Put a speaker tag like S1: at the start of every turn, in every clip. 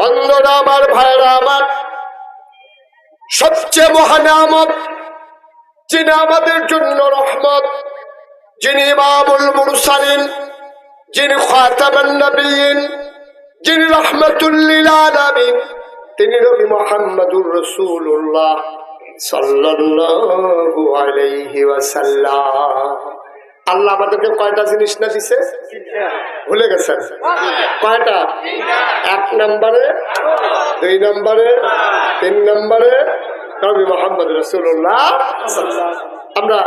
S1: বন্ধুরা আমার ভাইরা আমার, সবচেয়ে মহানামত যিনি আমাদের জন্য রহমত, যিনি ইমামুল মুরসালিন, যিনি খাতামান নবীন, যিনি রহমতুল্লিল আলামিন, তিনি নবী মুহাম্মদুর রাসূলুল্লাহ সাল্লাল্লাহু আলাইহি ওয়াসাল্লাম। আল্লাহ আমাদেরকে কয়টা জিনিস না দিছে? ভুলে গেছেন? কয়টা? এক নম্বরে, দুই নম্বরে, তিন নম্বরে, নবী মোহাম্মদ রসুল্লাহ আমরা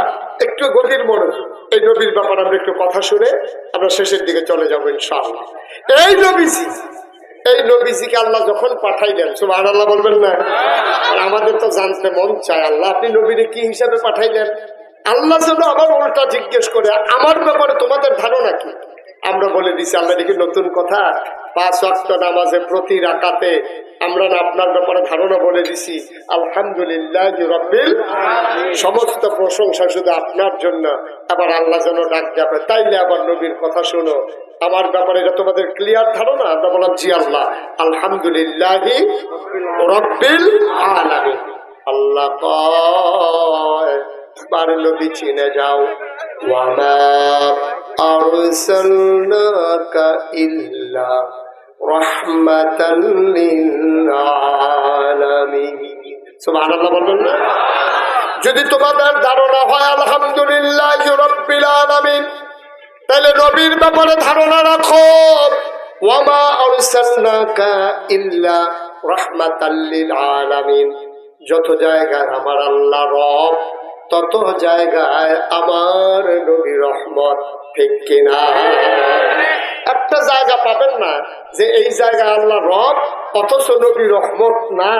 S1: একটু গভীর মনোযোগ এই নবীর ব্যাপারে আমরা একটু কথা শুনে আমরা শেষের দিকে চলে যাব এই নবীজি, এই নবীজিকে আল্লাহ যখন পাঠাই পাঠাইলেন সুবাহ আল্লাহ বলবেন না? আমাদের তো জানতে মন চায় আল্লাহ, আপনি নবীরে কি হিসাবে পাঠাইলেন? আল্লাহ যেন আমার উল্টা জিজ্ঞেস করে, আমার ব্যাপারে তোমাদের ধারণা কি? আমরা বলে দিছি, আল্লাহ, দেখি নতুন কথা। পাঁচ অক্ট নামাজে প্রতি রাকাতে আমরা না আপনার ব্যাপারে ধারণা বলে দিছি। আলহামদুলিল্লাহ সমস্ত প্রশংসা শুধু আপনার জন্য। আবার আল্লাহ যেন ডাক যাবে তাইলে আবার নবীর কথা শোনো। আমার ব্যাপারে এটা তোমাদের ক্লিয়ার ধারণা? আমরা বললাম, জি আল্লাহ। আলহামদুলিল্লাহ রব্বিল আলামিন। আল্লাহ যাও। যদি তোমাদের ধারণা হয়, আলহামদুলিল্লাহ তাহলে নবীর ব্যাপারে ধারণা রাখো। ইল্লা রাহমাতাল আলামিন যত জায়গায় আমার আল্লাহ রব তত জায়গায় আমার নবী রহমত ঠিক কিনা একটা জায়গা পাবেন না যে এই জায়গায় আল্লাহ রব অথচ নবী রহমত না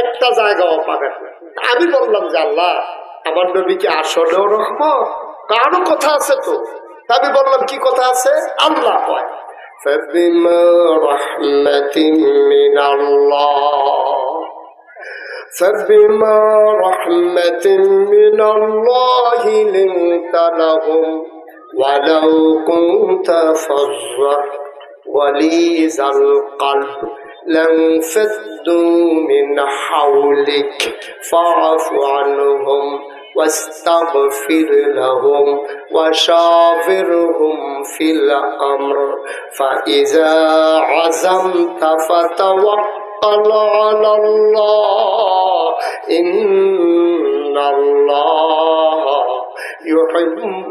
S1: একটা জায়গাও পাবেন না আমি বললাম যে আল্লাহ আমার নবী কি আসলেও রহমত কারো কথা আছে তো তা আমি বললাম কি কথা আছে আল্লাহ কয় فبما رحمة من الله فبما رحمة من الله لنت لهم ولو كنت فظا وليز القلب لانفضوا من حولك فاعف عنهم واستغفر لهم وشاورهم في الأمر فإذا عزمت فتوكل على الله إن الله يحب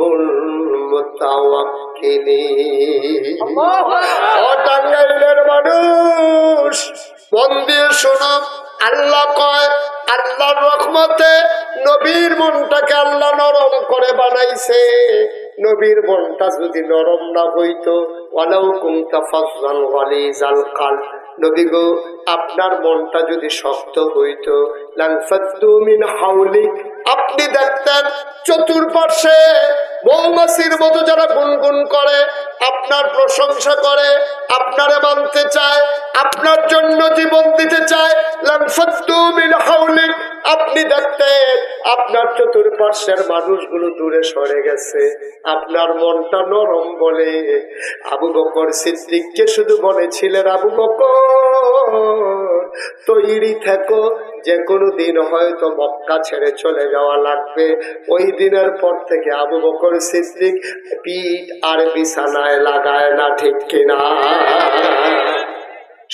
S1: المتوكلين ও টাঙ্গাইলের মানুষ মন দিয়ে শোনো আল্লাহ কয় আল্লাহর রহমতে নবীর মনটাকে আল্লাহ নরম করে বানাইছে নবীর মনটা যদি নরম না হইতো ওয়ালাউ কুমতা ফাজান ওয়ালিজাল কাল নবী গো আপনার মনটা যদি শক্ত হইতো আপনি দেখতেন চতুর্পাশে মৌমাসির মতো যারা গুনগুন করে, আপনার প্রশংসা করে, আপনারে মানতে চায় আপনার জন্য জীবন দিতে চায় আপনি দেখতেন, আপনার চতুর্পার্শ্বের মানুষগুলো দূরে সরে গেছে। আপনার মনটা নরম বলে। আবু বকর সিদ্দিককে শুধু বলেছিলেন, আবু বকর, তৈরি থেকো যে কোনো দিন হয়তো মক্কা ছেড়ে চলে যাওয়া লাগবে। ওই দিনের পর থেকে আবু বকর সিদ্দিক পিঠ আর বিছানায় লাগায় না, ঠিক কিনা?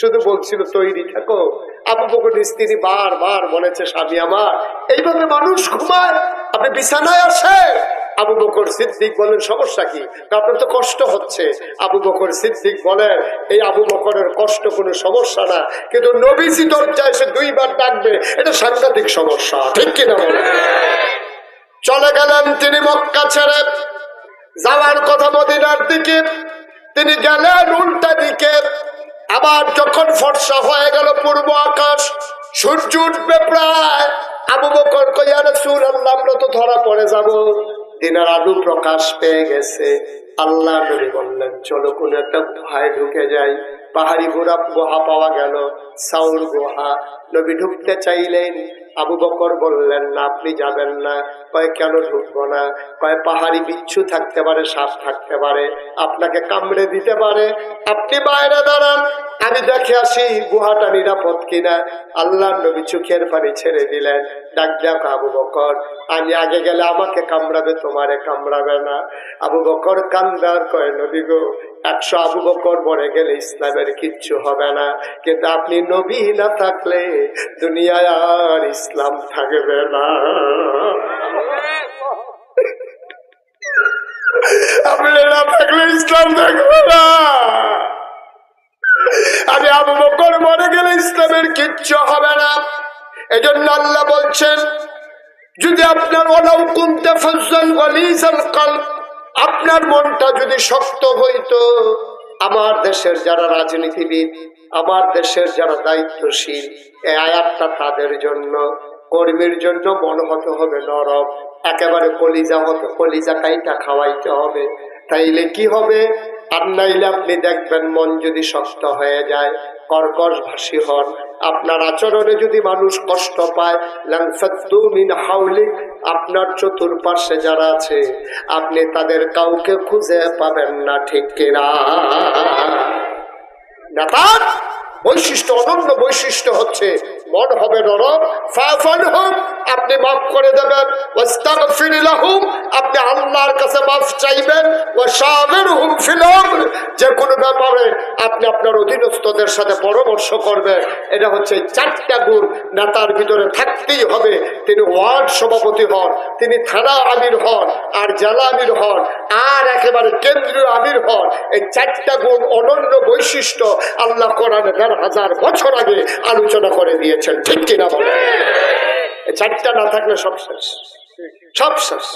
S1: শুধু বলছিল, তৈরি থাকো। আবু বকর স্ত্রী বার বার বলেছে, স্বামী আমার এইভাবে মানুষ ঘুমায়, আপনি বিছানায় আসে। আবু বকর সিদ্দিক বলেন, সমস্যা কি? আপনার তো কষ্ট হচ্ছে। আবু বকর সিদ্দিক বলেন, এই আবু বকরের কষ্ট কোনো সমস্যা না, কিন্তু নবীজি দরজা এসে দুইবার ডাকবে, এটা সাংঘাতিক সমস্যা। ঠিক কিনা বলে চলে গেলেন তিনি মক্কা ছেড়ে। যাওয়ার কথা মদিনার দিকে। তিনি গেলেন উল্টা দিকে। আবার যখন ফর্সা হয়ে গেল পূর্ব আকাশ, সূর্য উঠবে প্রায়। আবু বকর কইয়া সুর আল্লাহ আমরা তো ধরা পড়ে যাব। দিনের আলু প্রকাশ পেয়ে গেছে। আল্লাহ নবী বললেন, চলো, কোন একটা গুহায় ঢুকে যাই। পাহাড়ি ঘোড়া গুহা পাওয়া গেল, সাউর গুহা। নবী ঢুকতে চাইলেন আবু বকর বললেন না আপনি যাবেন না। কয়, কেন ঢুকবো না? কয়, পাহাড়ি বিচ্ছু থাকতে পারে শ্বাস থাকতে পারে। আপনাকে কামড়ে দিতে পারে। আপনি বাইরে দাঁড়ান। আমি দেখে আসি, গুহাটা নিরাপদ কিনা? আল্লাহ নবী চোখের পানি ছেড়ে দিলেন। ডাক আবু বকর, আমি আগে গেলে আমাকে কামড়াবে, তোমারে কামড়াবে না। আবু বকর কান্দার কয়, নবী গো, একশো আবু বকর মরে গেলে ইসলামের কিচ্ছু হবে না। কিন্তু আপনি নবী না থাকলে দুনিয়ায় আর ইসলাম থাকবে না। আপনি না থাকলে ইসলাম থাকবে না। আমি আবু বকর মরে গেলে ইসলামের কিচ্ছু হবে না। এজন্য আল্লাহ বলছেন, যদি আপনার ওলাউ কুমতে ফজল কাল আপনার মনটা যদি শক্ত হইতো, আমার দেশের যারা রাজনীতিবিদ, আমার দেশের যারা দায়িত্বশীল, এই আয়াতটা তাদের জন্য কর্মীর জন্য মন হতে হবে, নরম। একেবারে কলিজা হতে, কলিজা কাইটা খাওয়াইতে হবে। তাইলে কি হবে? আর নাইলে আপনি দেখবেন মন যদি শক্ত হয়ে যায়, কর্কশ ভাসী হন। আপনার আচরণে যদি মানুষ কষ্ট পায় হাউলিক আপনার চতুর্পাশে যারা আছে, আপনি তাদের কাউকে খুঁজে পাবেন না, ঠিক কিনা? বৈশিষ্ট্য, অনন্য বৈশিষ্ট্য হচ্ছে, মন হবে নরম ফাফান হোক, আপনি মাফ করে দেবেন। আপনি আল্লাহর কাছে মাফ চাইবেন। যে কোনো ব্যাপারে আপনি আপনার অধীনস্থদের সাথে পরামর্শ করবেন। এটা হচ্ছে চারটা গুণ নেতার ভিতরে থাকতেই হবে। তিনি ওয়ার্ড সভাপতি হন, তিনি থানা আমির হন, আর জেলা আমির হন, আর একেবারে কেন্দ্রীয় আমির হন। এই চারটা গুণ অনন্য বৈশিষ্ট্য আল্লাহ কোরআনে দেড় হাজার বছর আগে আলোচনা করে দিয়েছেন। ঠিক কিনা বলে চারটা না থাকলে সব শেষ। সব শেষ।